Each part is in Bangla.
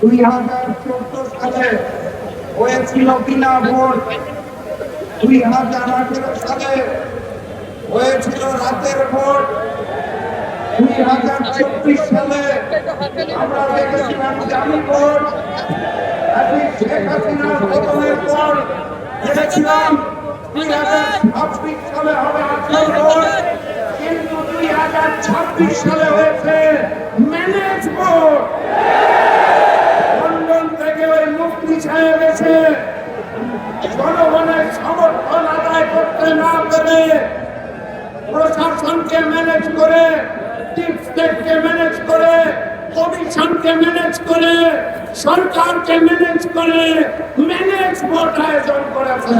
দুই হাজার চোদ্দ সালে হয়েছিল বিনা ভোট। দুই হাজার আঠেরো সালে হয়েছিল রাতের ভোট। দুই হাজার চব্বিশ সালে আমরা দেখেছিলাম জামি ভোট। শেখ হাসিনার পতনের পর দেখেছিলাম দুই হাজার ছাব্বিশ সালে হবে আসল ভোট। কিন্তু দুই হাজার ছাব্বিশ সালে হয়েছে ম্যানেজ ভোট লন্ডন থেকে ওই মুক্তি ছেড়ে গেছে জনগণের সমর্থন আদায় করতে না পেরে প্রশাসনকে ম্যানেজ করে ডিপ স্টেটকে ম্যানেজ করে, কমিশনকে ম্যানেজ করে, সরকারকে ম্যানেজ করে ম্যানেজ ভোট আয়োজন করেছে।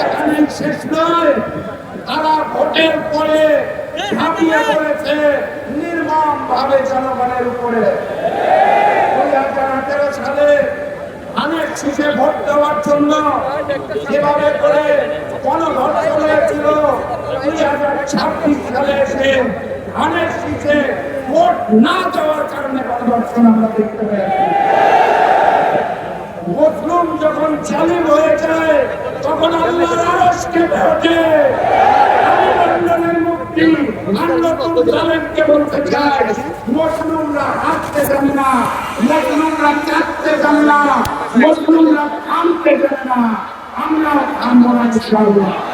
এখানে শেষ নয়, তারা ভোটের পরে ঝাঁপিয়ে পড়েছে নির্মম ভাবে জনগণের উপরে। দুই হাজার আঠেরো সালে ধানের শীষে ভোট দেওয়ার জন্য যেভাবে করে দুই হাজার ছাব্বিশ সালে এসে ধানের শীষে ভোট না দেওয়ার কারণে গণধর্ষণ আমরা দেখতে পেয়েছি। মজলুম যখন জালিম হয়ে যায়, তখন আল্লাহর আরশ কেঁপে ওঠে মজলুমরা হাঁটতে জানে না, মজলুমরা কাঁদতে জানে না, মজলুমরা থামতে জানে না আমরা থামবো না ইনশাআল্লাহ।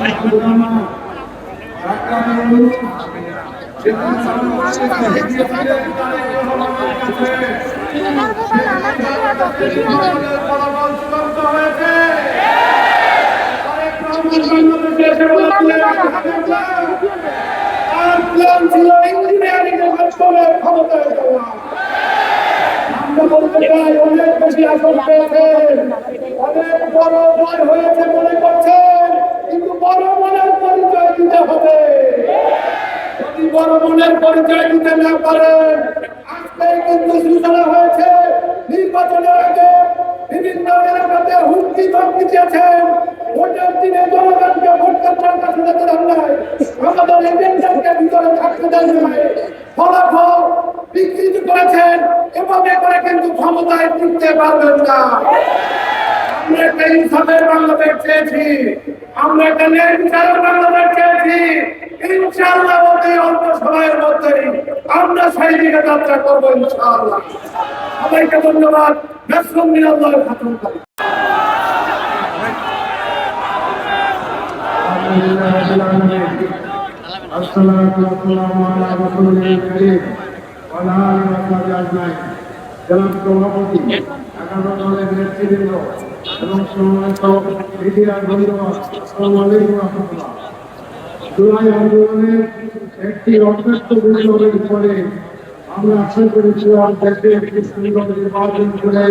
মৃত্যু আসসালামু আলাইকুম আপনার বারবার আসতেছে আমরা বলতে চাই অনেক বেশি আসন পেয়েছেন অনেক বড় জয় হয়েছে মনে করছেন কিন্তু বড় মনের পরিচয় দিতে হবে যদি বড় মনের পরিচয় দিতে না পারেন। আজকে কিন্তু সূচনা হয়েছে। নির্বাচনের আগে বিভিন্ন এলাকাতে হুমকি ধমকি দিয়েছেন। ভোটের দিনে জনগণকে ভোট কেন্দ্রের কাছে দেন নাই। আমাদের এজেন্টকে ভিতরে থাকতে দেন নাই। ফলাফল বিকৃত করেছেন। এভাবে করে কিন্তু ক্ষমতায় টিকতে পারবেন না। আমরা একটা ইনসাফের বাংলাদেশ চেয়েছি। আমরা একটা ন্যায় বিচারের বাংলাদেশ চেয়েছি। ইনশাআল্লাহ অতি অল্প সময়ের মধ্যেই আমরা সেই দিকে যাত্রা করবো ইনশাআল্লাহ সবাইকে ধন্যবাদ নাসরুম মিনাল্লাহ খাতুন الصلاة والسلام على رسول الكريم وعلى آله وصحبه أجمعين জনাব সভাপতি এগারো দলের নেতৃবৃন্দ এবং সম্মানিত মিডিয়া বন্ধুগণ আসসালামু আলাইকুম রহমতুল্লাহ জুলাই আন্দোলনের একটি অত্যন্ত বিপ্লবের আমরা আশা করেছিলাম দেশে একটি সুন্দর নির্বাচন করে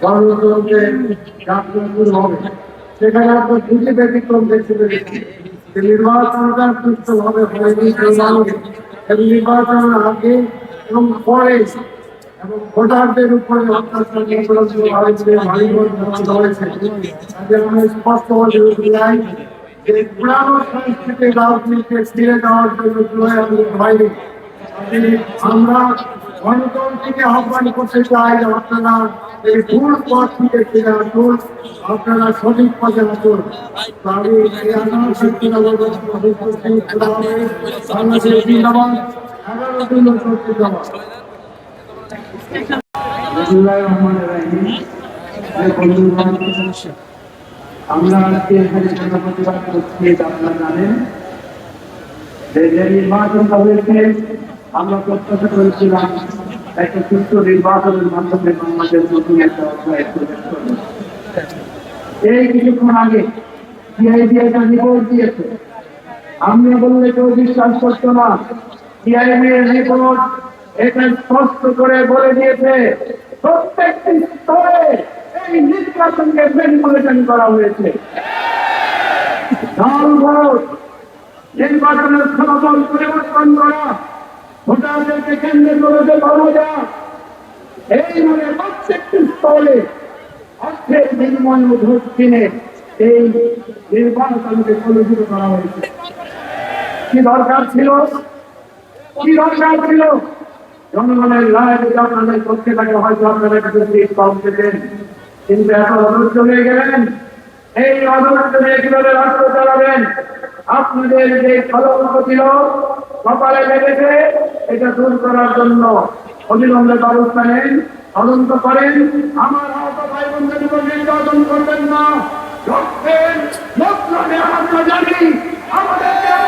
গণতন্ত্রে হবে সেখানে আমরা দুটি ব্যতিক্রম দেখতে পেরেছি নির্বাচনটা সুস্থভাবে হয়নি এবং নির্বাচনের আগে এবং পরে এবং ভোটারদের উপরে অত্যাচার হয়েছে বন্ধ হয়েছে আমরা স্পষ্টভাবে যে পুরানো সংস্কৃতির রাজনীতিকে ফিরে যাওয়ার জন্য জুলাই আন্দোলন হয়নি আমরা গণতন্ত্রকে আহ্বান করতে চাই আপনারা এই ভুল পথ থেকে ফিরে আসুন আপনারা সঠিক পথে আসুন। এই বাংলাদেশ জিন্দাবাদ এগারো দিন। এই বন্ধুগণ, আমরা আজকে এখানে প্রতিবাদ করছি, আপনারা জানেন। আমরা প্রত্যাশা করেছিলাম একটা সুস্থ নির্বাচনের মাধ্যমে নতুন একটা অধ্যায় প্রবেশ এই কিছুক্ষণ আগে সিআইডি একটা রিপোর্ট দিয়েছে। বললে কেউ বিশ্বাস করতো না। সিআইডি এর রিপোর্ট এটা স্পষ্ট করে বলে দিয়েছে, প্রত্যেকটি স্তরে এই নির্বাচনকে ম্যানিপুলেশন করা হয়েছে। দল ভোট, নির্বাচনের ফলাফল পরিবর্তন করা, ভোটারদেরকে কেন্দ্রে করে ক্ষমতা এইভাবে প্রত্যেকটি স্তরে অর্থের বিনিময় ভোট কিনে এই নির্বাচনকে কলুষিত করা হয়েছে। কি দরকার ছিল? কি দরকার ছিল? জনগণের রায় যদি পক্ষে থাকে, হয়তো আপনারা কিছু পেতেন। কিন্তু এখন অধৈর্য হয়ে গেলেন। এই অধৈর্য নিয়ে কীভাবে রাষ্ট্র চালাবেন? আপনাদের যে কলঙ্ক ছিল, কপালে লেগেছে, এটা দূর করার জন্য অবিলম্বে ব্যবস্থা নেন, তদন্ত করেন। আমার করবেন না। আমাদেরকে